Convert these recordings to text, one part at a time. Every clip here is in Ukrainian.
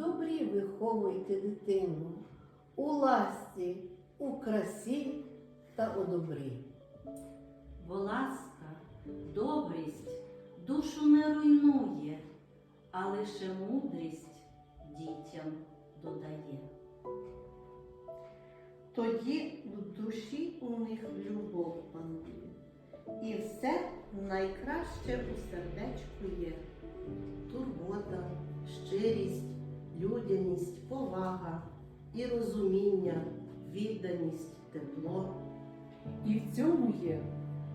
добрі виховуйте дитину у ласці, у красі та у добрі. Бо ласка, добрість душу не руйнує, а лише мудрість дітям додає. Тоді в душі у них любов панує. І все найкраще у сердечку є. Людяність, повага і розуміння, відданість, тепло. І в цьому є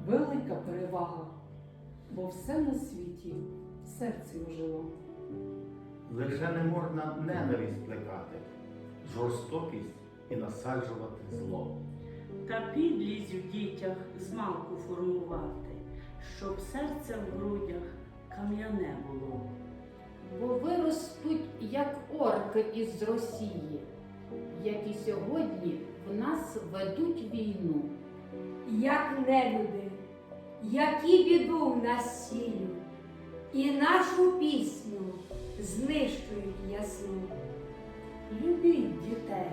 велика перевага, бо все на світі в серці ожило. Лише не можна ненависть плекати, жорстокість і насаджувати зло. та підлість в дітях змалку формувати, щоб серце в грудях кам'яне було. Із Росії, які сьогодні в нас ведуть війну. як нелюди, які біду в нас сіють, і нашу пісню знищують ясну. Любіть дітей,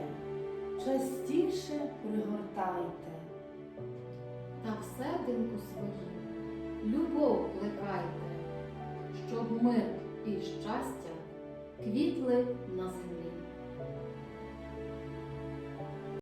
частіше пригортайте, та в серденьку своїм любов плекайте, щоб мир і на землі.